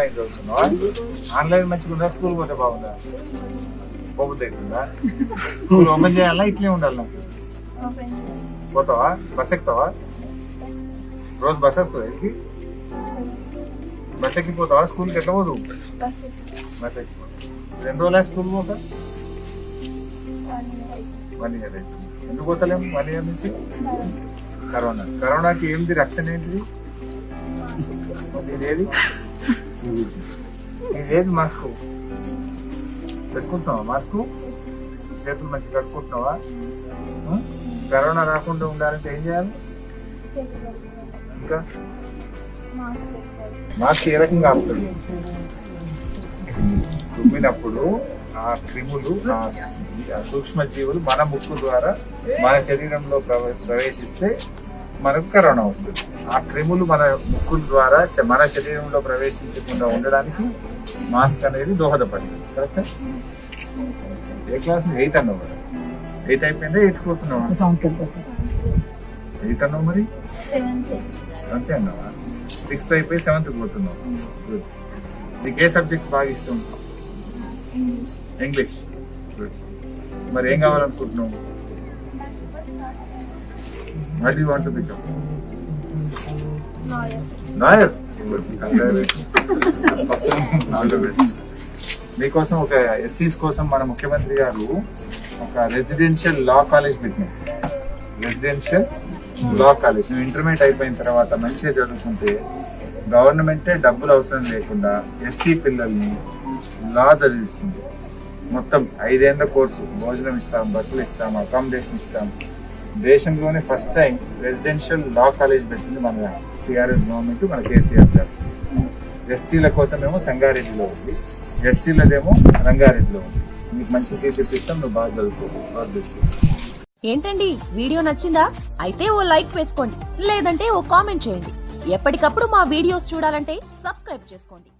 Online చదువుతున్నావా? Online మంచిగా ఉందా? స్కూల్ పోతే బాగుందా? పోతే అవుతుందా? స్కూల్ ఓపెన్ చేయాలా? ఇట్లే ఉండాలా? పోతావా? బస్ ఎక్కుతావా? రోజు బస్ వస్తుంది ఇంటికి? బస్ ఎక్కిపోతావా? స్కూల్కి ఎట్లా పోదు? బస్ ఎక్కిపోతావు? రెండు రోజులే స్కూల్ పోతా? వన్ ఇయర్ ఎందుకు పోతలేము వన్ ఇయర్ నుంచి? కరోనా కరోనాకి ఏంటి రక్షణ ఏంటిది? మరి ఇదేది మాస్కు? Mask పెట్టుకుంటున్నావా mask? చేతులు మంచిగా కట్టుకుంటున్నావా? కరోనా రాకుండా ఉండాలంటే ఏం చేయాలి? ఇంకా? మాస్క్ మాస్క్ ఏ రకంగా ఆపుతుంది? తుమ్మినప్పుడు ఆ క్రిములు ఆ సూక్ష్మ జీవులు మన ముక్కు ద్వారా మన శరీరంలో ప్రవ- ప్రవేశిస్తే మనకు కరోనా వస్తుంది. ఆ క్రిములు మన ముక్కుల ద్వారా మన శరీరంలో ప్రవేశించకుండా ఉండడానికి మాస్క్ అనేది దోహదపడింది. కరెక్ట్? ఏ క్లాస్? ఎయిత్ అన్నావు ఎయిత్ అయిపోయిందా? ఎయిత్ పోతున్నావా ఎయిత్ అన్నావు మరి? సెవెంత్. అన్నావా? సిక్స్త్ అయిపోయి సెవెంత్ పోతున్నావు. నీకు ఏ సబ్జెక్ట్ బాగా ఇష్టం? ఇంగ్లీష్. ఇంగ్లీష్. Good. మరి ఏం కావాలనుకుంటున్నావు? What you want become lawyer lawyer all the best మీకోసం ఒక ఎస్సీస్ కోసం మన ముఖ్యమంత్రి గారు ఒక రెసిడెన్షియల్ లా కాలేజ్ పెట్టినారు. రెసిడెన్షియల్ లా కాలేజ్ నువ్వు ఇంటర్మీడియట్ అయిపోయిన తర్వాత మంచిగా చదువుకుంటే గవర్నమెంటే డబ్బులు అవసరం లేకుండా ఎస్సీ పిల్లల్ని లా చదివిస్తుంది. మొత్తం ఐదేళ్ళ కోర్సు. భోజనం ఇస్తాం బట్టలు ఇస్తాం అకామిడేషన్ ఇస్తాం. దేశంలోనే first time residential law college పెట్టింది మన టిఆర్ఎస్ గవర్నమెంట్ మన కేసీఆర్ గారు. ఎస్టీల కోసమేమో సంగారెడ్డిలో ఉంది. ఎస్టీలదేమో రంగారెడ్డిలో ఉంది. నీకు మంచి సీట్ ఇప్పిస్తాం నువ్వు బాగా చదువుకో ఏంటండి? వీడియో నచ్చిందా? అయితే ఓ లైక్ వేసుకోండి. లేదంటే ఓ కామెంట్ చేయండి. ఎప్పటికప్పుడు మా వీడియోస్ చూడాలంటే సబ్స్క్రైబ్ చేసుకోండి.